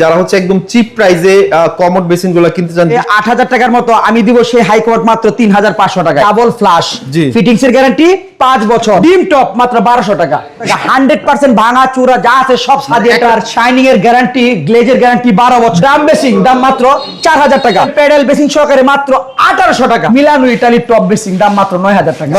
যারা হচ্ছে একদম চিপ প্রাইসে কমোড বেসিনগুলো কিনতে চান আট হাজার টাকার মতো আমি দিব সেই হাই কোয়ার্ট মাত্র তিন হাজার পাঁচশো টাকা ডাবল ফ্লাশ। ফিটিংস এর গ্যারান্টি পাঁচ বছর। ডিম টপ মাত্র বারোশো টাকা। হান্ড্রেড পার্সেন্ট ভাঙা চূড়া যা আছে সব সাদিয়ে এটার শাইনিং এর গ্যারান্টি গ্লেজের গ্যারান্টি বারো বছর। দাম বেসিং দাম মাত্র চার হাজার টাকা। প্যাডেল বেসিং সহকারে মাত্র আঠারোশো টাকা। মিলানো ইটালি টপ বেসিং দাম মাত্র নয় হাজার টাকা।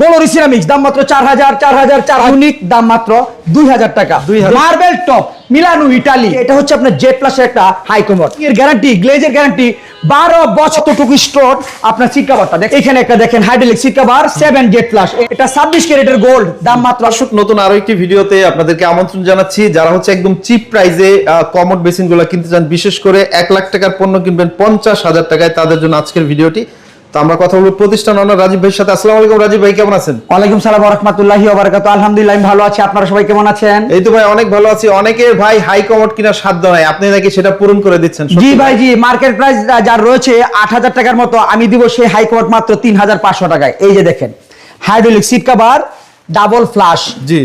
গোলরি সিরামিক্স দাম মাত্র চার হাজার চার হাজার চার ইউনিক দাম মাত্র দুই হাজার টাকা। 2000 মার্বেল টপ মিলানো ইটালি। এটা হচ্ছে আপনার জেড প্লাসের একটা হাই কমোড এর গ্যারান্টি গ্লেজের গ্যারান্টি বারো বছর টুকু স্টোর আপনার সিট কাভারটা দেখেন এখানে একটা দেখেন hydraulic seat cover seven Z plus এটা ছাব্বিশ ক্যারেটের গোল্ড দাম মাত্র দর্শক নতুন আরও একটি ভিডিওতে আপনাদেরকে আমন্ত্রণ জানাচ্ছি। যারা হচ্ছে একদম চিপ প্রাইসে কমোড বেসিনগুলো কিনতে চান বিশেষ করে এক লাখ টাকার পণ্য কিনবেন পঞ্চাশ হাজার টাকায় তাদের জন্য আজকের ভিডিওটি। তো আমরা কথা বলব প্রতিষ্ঠান আমরা রাজীব ভাইয়ের সাথে। আসসালামু আলাইকুম রাজীব ভাই কেমন আছেন? ওয়ালাইকুম সালাম রহমতুল্লাহি বারাকাতু আলহামদুলিল্লাহ আমি ভালো আছি। আপনারা সবাই কেমন আছেন? এই তো ভাই অনেক ভালো আছি। অনেকে ভাই হাই কমোড কিনা সাধ্য নাই। আপনি নাকি সেটা পূরণ করে দিচ্ছেন জি ভাই জি। মার্কেট প্রাইস যা রয়েছে আট হাজার টাকার মতো। আমি দিব সেই হাই কমোড মাত্র তিন হাজার পাঁচশো টাকায়। এই যে দেখেন hydraulic seat cover double flush.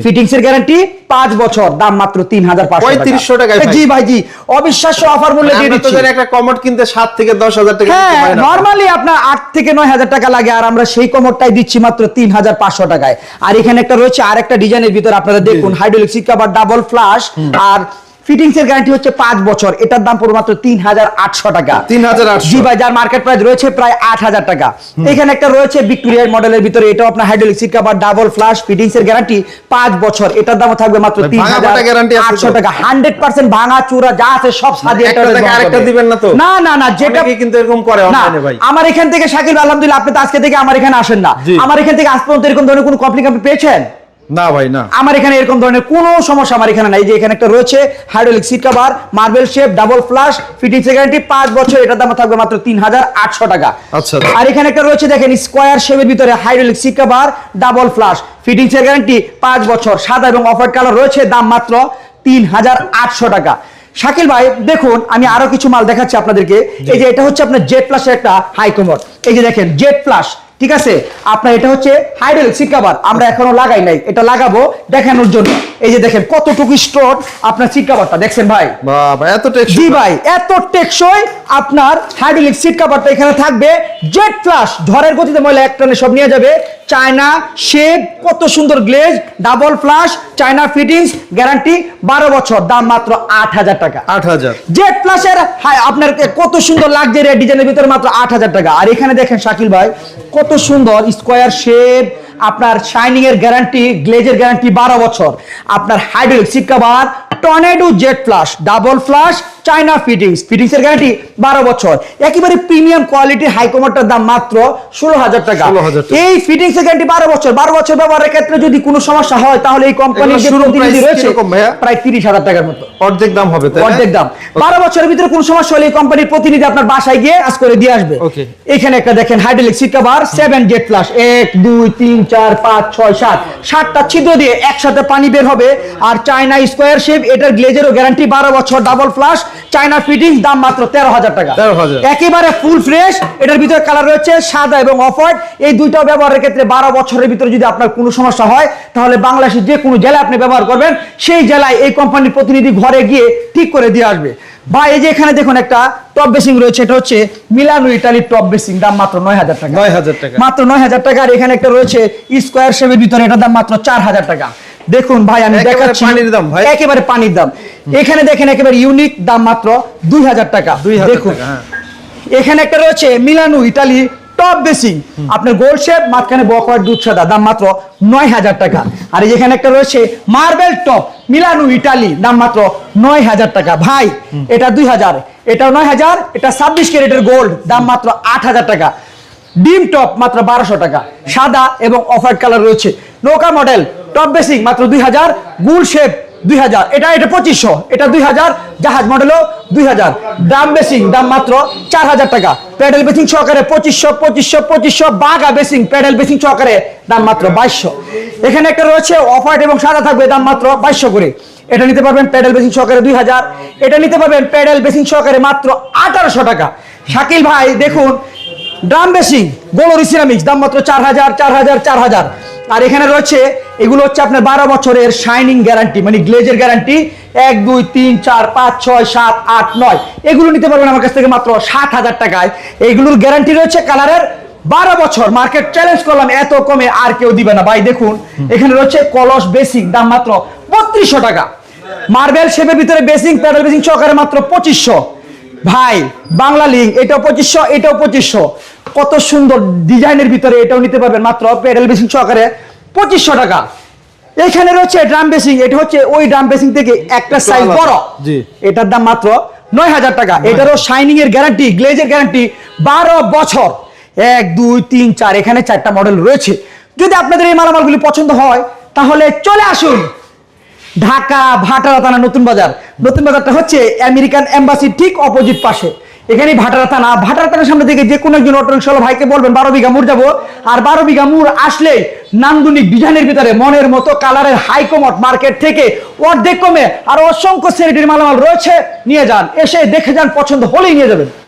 Fittings এর গ্যারান্টি পাঁচ বছর দাম মাত্র তিন হাজার পঁয়ত্রিশশো টাকা জি ভাই জি। অবিশ্বাস্য অফার মূল্যে দিয়ে দিচ্ছি। একটা কমট কিনতে সাত থেকে দশ হাজার টাকা হ্যাঁ। নর্মালি আপনার আট থেকে নয় হাজার টাকা লাগে আর আমরা সেই কমটটাই দিচ্ছি মাত্র তিন হাজার পাঁচশো টাকায়। আর এখানে একটা রয়েছে আর একটা ডিজাইনের ভিতরে আপনারা দেখুন হাইড্রোলিক সিট বা ডাবল ফ্লাশ আর ফিটিংস এর গ্যারান্টি হচ্ছে পাঁচ বছর। এটার দাম পড়বে মাত্র তিন হাজার আটশো টাকা। 3800 জি ভাই যার মার্কেট প্রাইস রয়েছে প্রায় আট হাজার টাকা এখানে একটা রয়েছে ভিক্টোরিয়ার মডেলের ভিতরে এটাও আপনার hydraulic seat cover double flush fittings এর গ্যারান্টি পাঁচ বছর। এটার দামও থাকবে মাত্র তিন হাজার? আটশো টাকা। হান্ড্রেড পার্সেন্ট ভাঙা চূড়া যা আছে সব সাদিয়ে আরেকটা দিবেন না তো? না না না যেটা কিন্তু এরকম করে অনলাইনে ভাই। আমার এখান থেকে শাকিল আলহামদুলিল্লাহ আপনি তো আজকে থেকে আমার এখানে আসেন না। আমার এখান থেকে আজ পর্যন্ত এরকম ধরনের কোনো কমপ্লিট আপনি পেয়েছেন? না ভাই না। আমার এখানে এরকম ধরনের কোনো সমস্যা আমার এখানে নাই। যে এখানে একটা রয়েছে hydraulic seat cover marble shape double flush fitting guarantee পাঁচ বছর এটার দাম থাকবে মাত্র তিন হাজার আটশো টাকা। আচ্ছা। আর এখানে একটা রয়েছে দেখেন স্কোয়ার শেপের ভিতরে hydraulic seat cover double flush fitting guarantee পাঁচ বছর সাদা এবং অফার কালার রয়েছে দাম মাত্র তিন হাজার আটশো টাকা। শাকিল ভাই দেখুন আমি আরও কিছু মাল দেখাচ্ছি আপনাদেরকে। এই যে এটা হচ্ছে আপনার জেড প্লাসের একটা হাই কমোড এই যে দেখেন জেড প্লাস ঠিক আছে? আপনার এটা হচ্ছে হাইড্রোলিক সিট আমরা এখনও লাগাই নাই। এটা লাগাবো দেখানোর জন্য। এই যে দেখেন কতটুকু স্টোর আপনার সিট দেখছেন ভাই? বাবা এত টেকসই জি ভাই এত টেকসই আপনার হাইড্রোলিক সিট এখানে থাকবে। জেট ফ্লাশ ধরের গতিতে ময়লা এক টনে সব নিয়ে যাবে। চায়না শেড কত সুন্দর glaze double flush China fittings guarantee বারো বছর দাম মাত্র আট হাজার টাকা। আট হাজার। প্লাসের হাই আপনার কত সুন্দর লাগছে রেড ডিজাইনের ভিতরে মাত্র আট হাজার টাকা। আর এখানে দেখেন শাকিল ভাই কত সুন্দর স্কোয়ার শেপ আপনার শাইনিং এর গ্যারান্টি গ্লেজের গ্যারান্টি বারো বছর। আপনার hydraulic cover tornado Z flush double flush China fittings. Fittings এর গ্যারান্টি বারো বছর। একেবারে প্রিমিয়াম কোয়ালিটি হাই কমারটার দাম মাত্র ষোলো হাজার টাকা। 16,000 টাকা। এই ফিটিংস এর গ্যারান্টি বারো বছর। বারো বছর ব্যবহারের ক্ষেত্রে যদি কোনো সমস্যা হয় তাহলে এই কোম্পানির যে প্রতিনিধি রয়েছে? প্রায় তিরিশ হাজার টাকার মতো। অর্ধেক দাম হবে অর্ধেক দাম। বারো বছরের ভিতরে কোনো সমস্যা হলে এই কোম্পানির প্রতিনিধি আপনার বাসায় গিয়ে কাজ করে দিয়ে আসবে. এখানে একটা দেখেন hydraulic seat cover seven jet flush এক দুই তিন চার পাঁচ ছয় সাত। সাতটা ছিদ্র দিয়ে একসাথে পানি বের হবে। আর চায়না স্কোয়ার শেপ এটার গ্লেজেরও গ্যারান্টি বারো বছর ডাবল ফ্লাশ চায়না ফিটিং দাম মাত্র তেরো হাজার টাকা। একেবারে ফুল ফ্রেশ এটার ভিতরে কালার রয়েছে সাদা এবং অফ হোয়াইট এই দুইটা ব্যবহারের ক্ষেত্রে বারো বছরের ভিতরে যদি আপনার কোনো সমস্যা হয় তাহলে বাংলাদেশের যে কোনো জেলায় আপনি ব্যবহার করবেন সেই জেলায় এই কোম্পানির প্রতিনিধি ঘরে গিয়ে ঠিক করে দিয়ে আসবে। বা এই যে এখানে দেখুন একটা টপ বেসিং রয়েছে এটা হচ্ছে মিলানো ইটালির টপ বেসিং দাম মাত্র নয় হাজার টাকা। 9,000 টাকা। মাত্র নয় হাজার টাকা আর এখানে একটা রয়েছে স্কোয়ার শেপের ভিতরে এটার দাম মাত্র চার হাজার টাকা। দেখুন ভাই আমি দেখাচ্ছি পানির দাম ভাই। একেবারে পানির দাম। এখানে দেখেন একেবারে ইউনিক দাম মাত্র দুই হাজার টাকা। 2000 দেখুন। হ্যাঁ। এখানে একটা রয়েছে মিলানো ইটালি টপ বেসিং আপনার গোল শেপ মাঝখানে বকওয়ার্ড দুধ সাদা দাম মাত্র নয় হাজার টাকা। আর এখানে একটা রয়েছে মার্বেল টপ মিলানো ইটালি দাম মাত্র নয় হাজার টাকা। ভাই এটা দুই হাজার। এটা নয় হাজার এটা ছাব্বিশ ক্যারেটের গোল্ড দাম মাত্র আট হাজার টাকা। ডিম টপ মাত্র বারোশো টাকা। সাদা এবং অফ হোয়াইট কালার রয়েছে। নৌকা মডেল টপ বেসিং মাত্র দুই হাজার, গুল শেপ দুই হাজার। এটা এটা পঁচিশশো। এটা দুই হাজার, জাহাজ মডেলও দুই হাজার। দাম বেসিং দাম মাত্র চার হাজার টাকা। প্যাডেল বেসিং সহকারে পঁচিশশো পঁচিশশো পঁচিশশো। বাঘা বেসিং প্যাডেল বেসিং সহকারে দাম মাত্র বাইশশো। এখানে একটা রয়েছে অফ হোয়াইট এবং সাদা থাকবে, দাম মাত্র বাইশশো করে। এটা নিতে পারবেন প্যাডেল বেসিং সহকারে দুই হাজার। এটা নিতে পারবেন প্যাডেল বেসিং সহকারে মাত্র আঠারোশো টাকা। শাকিল ভাই, দেখুন ড্রাম বেসিং গোলরি সিরামিক্স, দাম মাত্র চার হাজার চার হাজার চার হাজার। আর এখানে রয়েছে, এগুলো হচ্ছে আপনার বারো বছরের শাইনিং গ্যারান্টি মানে গ্লেজের গ্যারান্টি এক, দুই, তিন, চার, পাঁচ, ছয়, সাত, আট, নয়। এগুলো নিতে পারবেন আমার কাছ থেকে মাত্র সাত হাজার টাকায়। এইগুলোর গ্যারান্টি রয়েছে কালারের বারো বছর। মার্কেট চ্যালেঞ্জ করলাম, এত কমে আর কেউ দিবে না। ভাই, দেখুন, এখানে রয়েছে কলস বেসিক, দাম মাত্র বত্রিশশো টাকা। মার্বেল শেপের ভিতরে বেসিং প্যাডেল বেসিং সহকারে মাত্র পঁচিশশো। ভাই বাংলা লিঙ্ক এটাও পঁচিশশো এটাও পঁচিশশো। কত সুন্দর ডিজাইনের ভিতরে এটাও নিতে পারবেন মাত্র প্যাডেল বেসিং সহকারে পঁচিশশো টাকা। এখানে রয়েছে ড্রাম বেসিং এটা হচ্ছে ওই ড্রাম বেসিং থেকে একটা সাইজ বড়। এটার দাম মাত্র নয় হাজার টাকা এটারও শাইনিং এর গ্যারান্টি গ্লেজের গ্যারান্টি বারো বছর। এক দুই তিন চার এখানে চারটা মডেল রয়েছে। যদি আপনাদের এই মালামালগুলি পছন্দ হয় তাহলে চলে আসুন। ঢাকা, ভাটারা থানা নতুন বাজার। নতুন বাজারটা হচ্ছে আমেরিকান এম্বাসির ঠিক অপোজিট পাশে। এখানে ভাটারা থানা। ভাটারা থানার সামনে থেকে যে কোনো একজন অটো রিক্সাওয়ালা ভাইকে বলবেন, বারো বিঘা মুড় যাব। আর বারো বিঘা মুড় আসলেই নান্দনিক ডিজাইনের ভিতরে মনের মতো কালারের হাই কমট মার্কেট থেকে অর্ধেক কমে আর অসংখ্য সেরিটির মালামাল রয়েছে। নিয়ে যান, এসে দেখে যান, পছন্দ হলেই নিয়ে যাবেন।